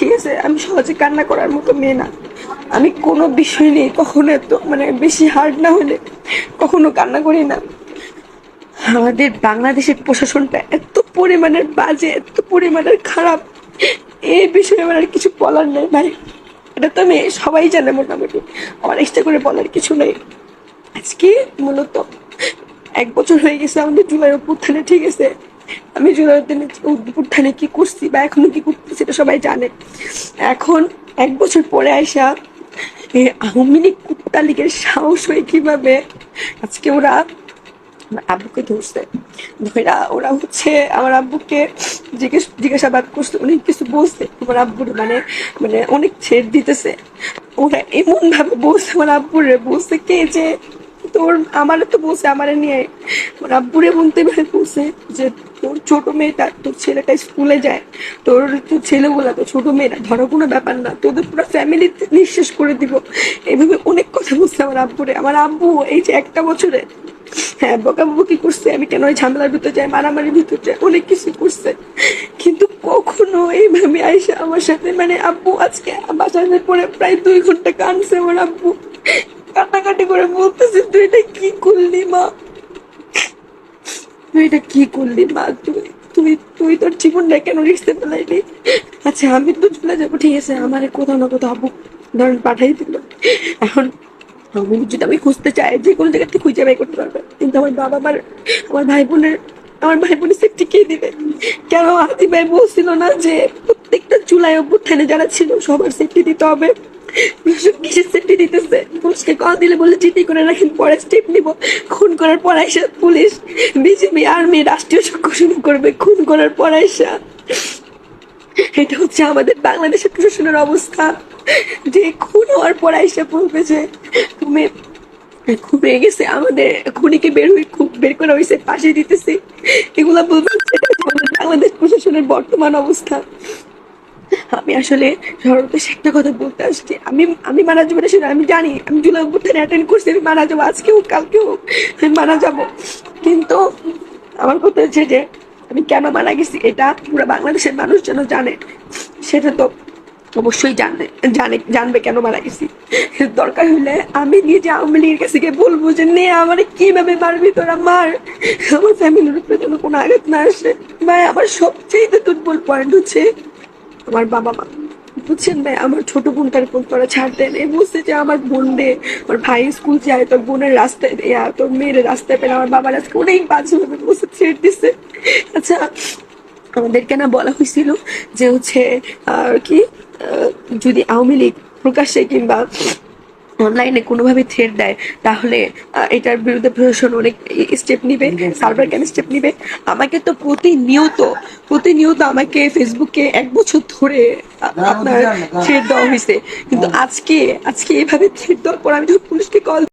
ঠিক আছে, আমি সহজে কান্না করার মতো মেয়ে না। আমি কোনো বিষয় নেই কখনো এত মানে বেশি হার্ড না হলে কখনো কান্না করি না। আমাদের বাংলাদেশের প্রশাসনটা এত পরিমাণের বাজে, এত পরিমাণের খারাপ। এই বিষয়ে আমার কিছু বলার নেই ভাই। এটা তো আমি সবাই জানে মোটামুটি। আমার এক্সট্রা করে বলার কিছু নেই। আজকে মূলত এক বছর হয়ে গেছে আমাদের জুলাই অভ্যুত্থানে, ঠিক আছে? আমি জুলাই অভ্যুত্থানে কি করছি বা এখনও কি করতেছি সেটা সবাই জানে। এখন এক বছর পরে আইসা এই লীগ কুত্তা লীগের সাহস হয়ে কীভাবে আজকে ওরা আব্বুকে ধরছে। ধরা ওরা হচ্ছে আমার আব্বুকে জিজ্ঞেস, জিজ্ঞাসাবাদ করছে, অনেক কিছু বলছে। আমার আব্বুর মানে মানে অনেক ছেড় দিতেছে। ওরা এমন ভাবে বলছে, আমার আব্বুরে বলছে কে যে তোর আমারে তো বসে আমারে নিয়ে আমার আব্বুরে বলতে ভাবে বলছে যে, তোর ছোট মেয়েটা, তোর ছেলেটা স্কুলে যায়, তোর তোর ছেলেগুলা তো ছোট মেয়েরা, ধরো কোনো ব্যাপার না, তোদের পুরো ফ্যামিলি নিঃশেষ করে দিব। এইভাবে অনেক কথা বলছে আমার আব্বুরে। আমার আব্বু, এই যে একটা বছরে হ্যাঁ বকাবকি করছে, আমি কেন ওই ঝামেলার ভিতর যাই, মারামারির ভিতর যাই, অনেক কিছু করছে। কিন্তু কখনো এইভাবে আইসা আমার সাথে মানে আব্বু আজকে বাসার পরে প্রায় দুই ঘণ্টা কানছে আমার আব্বু। কান্নাকাটি করে বলতেছে তুই এটা কি করলি মা? তুই এটা কি করলি মা? তুই তুই তুই তোর জীবনটা কেন রিক্সে ফেলাইলি? আচ্ছা আমি তো চলে যাব, ঠিক আছে, আমার কোথাও না কোথাও আব্বু ধরেন পাঠাই দিল। এখন আমি যদি আমি খুঁজতে চাই, যে কোনো জায়গা থেকে খুঁজে বাই করতে পারবে। কিন্তু আমার বাবা আমার আমার ভাই বোনের আমার ভাই বোনের সেফটি কে দিবে? কেন আদি ভাই বলছিল না যে প্রত্যেকটা চুলাই অভ্যুত্থানে যারা ছিল, সবার সেফটি দিতে হবে? প্রশাসনের অবস্থা যে খুন হওয়ার পর আইসা বলবে যে তুমি খুব রেগে গেছে আমাদের খুনিকে বের হয়ে খুব বের করা হয়েছে পাশে দিতেছি এগুলা বলবে বাংলাদেশ প্রশাসনের বর্তমান অবস্থা আমি আসলে সর্বশেষ একটা কথা বলতে আসছি। আমি আমি মারা যাব না সেটা আমি জানি। আমি জুলাই অভ্যুত্থানে অ্যাটেন্ড করছি, আমি মারা যাব আজকেও কালকেও আমি মারা যাব। কিন্তু আমার কথা হচ্ছে যে, আমি কেন মারা গেছি এটা পুরো বাংলাদেশের মানুষ যেন জানে, সেটা তো অবশ্যই জানবে জানে, জানবে কেন মারা গেছি। দরকার হলে আমি নিজে আওয়ামী লীগের কাছে গিয়ে বলব যে, নে, আমার কীভাবে মারবি তোরা? মার। আমার ফ্যামিলির উপরে যেন কোনো আঘাত না আসে। ভাই, আমার সবচেয়ে দুর্বল পয়েন্ট হচ্ছে আমার বাবা মা। বুঝছেন ভাই, আমার ছোট বোনটার ফোন তোরা ছাড় দেন। এ বুঝছে যে আমার বোন দে আমার ভাই স্কুল যায়, তোর বোনের রাস্তায় দেয়া তোর মেয়ের রাস্তায় পেলে আমার বাবার আজকে অনেক হবে বসে ছেড়ে দিছে। আচ্ছা আমাদেরকে না বলা হয়েছিল যে হচ্ছে আর কি যদি আওয়ামী লীগ প্রকাশ্যে কিংবা অনলাইনে কোনোভাবে থ্রেড দেয় তাহলে এটার বিরুদ্ধে প্রশাসন অনেক স্টেপ নিবে সার্ভার কেন স্টেপ নিবে। আমাকে তো প্রতিনিয়ত প্রতিনিয়ত আমাকে ফেসবুকে এক বছর ধরে আপনার থ্রেড দেওয়া হয়েছে কিন্তু আজকে আজকে এভাবে থ্রেড দেওয়ার পর আমি যখন পুলিশকে কল